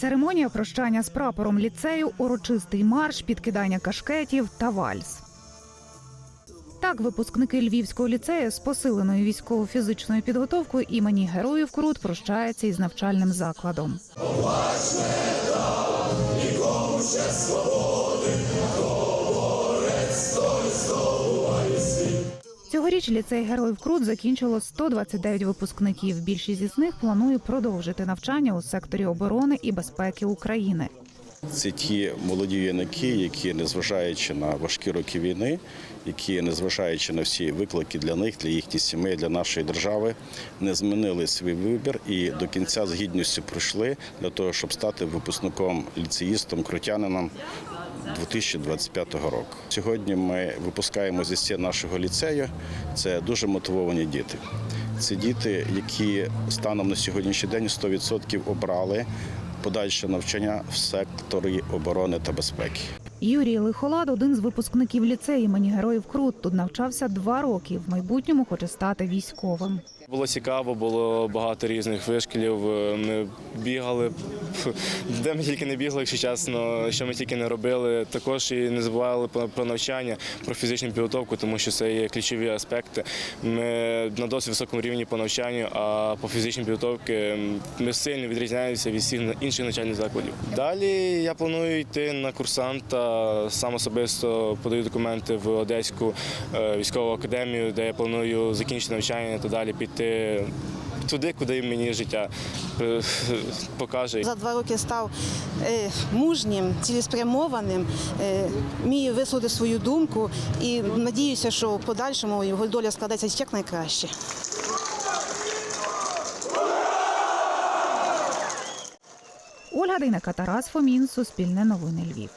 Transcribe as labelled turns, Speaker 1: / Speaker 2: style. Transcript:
Speaker 1: Церемонія прощання з прапором ліцею, урочистий марш, підкидання кашкетів та вальс. Так, випускники Львівського ліцею з посиленою військово-фізичною підготовкою імені Героїв Крут прощаються із навчальним закладом. Цьогоріч ліцей Героїв Крут закінчило 129 випускників. Більшість із них планує продовжити навчання у секторі оборони і безпеки України.
Speaker 2: Це ті молоді юнаки, які, незважаючи на важкі роки війни, які, незважаючи на всі виклики для них, для їхніх сімей, для нашої держави, не змінили свій вибір і до кінця з гідністю пройшли для того, щоб стати випускником ліцеїстом, крутянином 2025 року. Сьогодні ми випускаємо зі стін нашого ліцею. Це дуже мотивовані діти. Це діти, які станом на сьогоднішній день 100% обрали подальше навчання в секторі оборони та безпеки.
Speaker 1: Юрій Лихолад один з випускників ліцею імені Героїв Крут. Тут навчався два роки. В майбутньому хоче стати військовим.
Speaker 3: Було цікаво, було багато різних вишкілів. е, Ми бігали, де ми тільки не бігли, якщо чесно, що ми тільки не робили. Також і не забували про навчання, про фізичну підготовку, тому що це є ключові аспекти. Ми на досить високому рівні по навчанню, а по фізичній підготовці ми сильно відрізняємося від всіх інших навчальних закладів. Далі я планую йти на курсанта. Сам особисто подаю документи в Одеську е, військову академію, де я планую закінчити навчання та далі піти туди, куди мені життя е, покаже.
Speaker 4: За два роки став е, мужнім, цілеспрямованим, е, вміє висловити свою думку і надіюся, що в подальшому його доля складеться як найкраще.
Speaker 1: Ольга Дейнека, Тарас Фомін, Суспільне новини Львів.